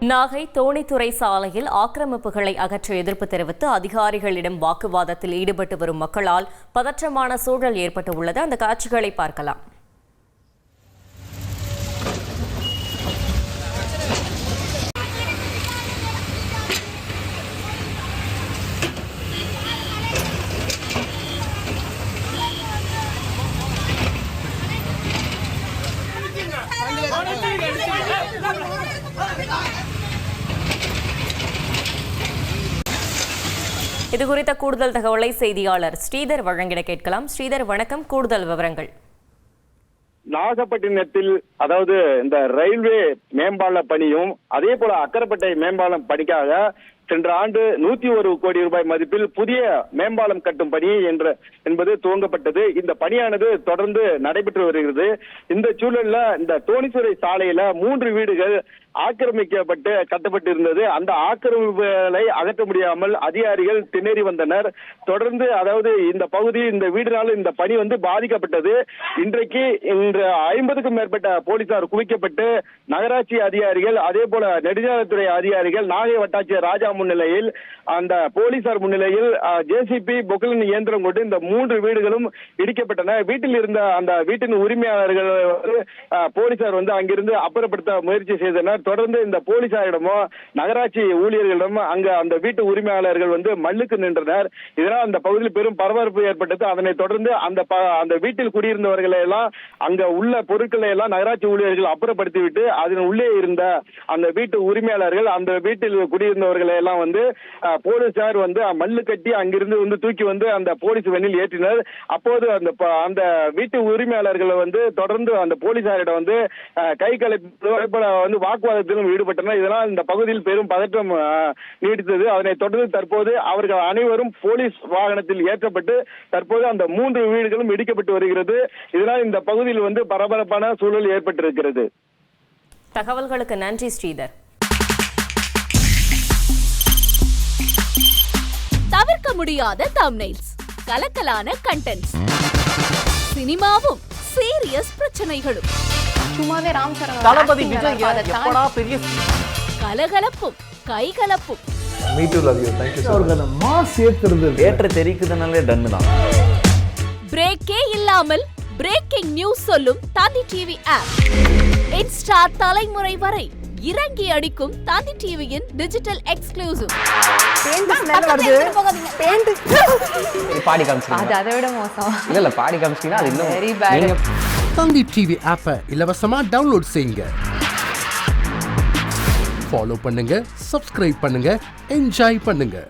நாகை தோணித்துறை சாலையில் ஆக்கிரமிப்புகளை அகற்ற எதிர்ப்பு தெரிவித்து அதிகாரிகளிடம் வாக்குவாதத்தில் ஈடுபட்டு வரும் மக்களால் பதற்றமான சூழல் ஏற்பட்டுள்ளது. அந்த காட்சிகளை பார்க்கலாம். இது குறித்த கூடுதல் தகவலை செய்தியாளர் ஸ்ரீதர் வழங்கிட கேட்கலாம். ஸ்ரீதர் வணக்கம். கூடுதல் விவரங்கள். நாகப்பட்டினத்தில் அதாவது இந்த ரயில்வே மேம்பால பணியும் அதே போல அக்கரப்பட்டை மேம்பாலம் பணிக்காக சென்ற ஆண்டு நூத்தி ஒரு கோடி ரூபாய் மதிப்பில் புதிய மேம்பாலம் கட்டும் பணி என்ற என்பது துவங்கப்பட்டது. இந்த பணியானது தொடர்ந்து நடைபெற்று வருகிறது. இந்த சூழல்ல இந்த தோணித்துறை சாலையில மூன்று வீடுகள் ஆக்கிரமிக்கப்பட்டு கட்டப்பட்டு இருந்தது அந்த ஆக்கிரமிப்புகளை அகற்ற முடியாமல் அதிகாரிகள் திணறி வந்தனர். தொடர்ந்து அதாவது இந்த பகுதி இந்த வீடுனால இந்த பணி வந்து பாதிக்கப்பட்டது. இன்றைக்கு இன்று ஐம்பதுக்கும் மேற்பட்ட போலீசார் குவிக்கப்பட்டு நகராட்சி அதிகாரிகள் அதே போல நெடுஞ்சாலைத்துறை அதிகாரிகள் நாகை வட்டாட்சியர் ராஜா முன்னிலையில் அந்த போலீசார் முன்னிலையில் ஜேசிபி பொக்லின் இயந்திரம் கொண்டு இந்த மூன்று வீடுகளும் இடிக்கப்பட்டன. வீட்டில் இருந்த அந்த வீட்டின் உரிமையாளர்கள் வந்து, போலீசார் வந்து அங்கிருந்து அப்புறப்படுத்த முயற்சி செய்தனர். தொடர்ந்து இந்த போலீசாரிடமும் நகராட்சி ஊழியர்களிடமும் அங்க அந்த வீட்டு உரிமையாளர்கள் வந்து மல்லுக்கு நின்றனர். இதனால் அந்த பகுதியில் பெரும் பரபரப்பு ஏற்பட்டது. அதனை தொடர்ந்து அந்த அந்த வீட்டில் குடியிருந்தவர்களை எல்லாம் அங்க உள்ள பொருட்களை எல்லாம் நகராட்சி ஊழியர்கள் அப்புறப்படுத்திவிட்டு அதன் உள்ளே இருந்த அந்த வீட்டு உரிமையாளர்கள் அந்த வீட்டில் குடியிருந்தவர்களை எல்லாம் வந்து போலீசார் வந்து மல்லு கட்டி அங்கிருந்து வந்து தூக்கி வந்து அந்த போலீஸ் வெண்ணில் ஏற்றினர். அப்போது அந்த அந்த வீட்டு உரிமையாளர்கள் வந்து தொடர்ந்து அந்த போலீசாரிடம் வந்து கை கலப்பு வந்து வாக்குவாதத்திலும் ஈடுபட்டனர். இதனால் இந்த பகுதியில் பெரும் பதற்றம் நீடித்தது. அதனை தொடர்ந்து தற்போது அவர்கள் அனைவரும் போலீஸ் வாகனத்தில் ஏற்றப்பட்டு தற்போது அந்த மூன்று வீடுகளும் இடிக்கப்பட்டு வருகிறது. இதனால் இந்த பகுதியில் வந்து பரபரப்பான சூழல் ஏற்பட்டிருக்கிறது. தகவல்களுக்கு நன்றி ஸ்ரீதர். முடியாத தம்னைல்ஸ் கலக்கலான கண்டென்ட்ஸ் சினிமாவும் சீரியஸ் பிரச்சனைகளும். சும்மாவே ராம் சரண் தளபதி விஜய் எப்படா பெரிய கலகலப்பும் கைகலப்பும். Me too love you thank you so அவருக்கு அந்த மாஸ் ஏத்துறது தேட்டர் தெரிக்குதுனாலே டன்னு தான். பிரேக்கே இல்லாமல் பிரேக்கிங் நியூஸ் சொல்லும் தந்தி டிவி ஆப் இன்ஸ்டா தலைமுறை வரை இறங்கி அடிக்கும் தந்தி டிவியின் டிஜிட்டல் எக்ஸ்க்ளூசிவ். பாடி காமிச்சிங்க அது அதை விட மோசம். இல்ல இல்ல பாடி காமிச்சிங்கன்னா அது இன்னும் Very bad. நீங்க தந்தி டிவி ஆப்பை இலவசமா டவுன்லோட் செய்யுங்க. ஃபாலோ பண்ணுங்க சப்ஸ்கிரைப் பண்ணுங்க என்ஜாய் பண்ணுங்க.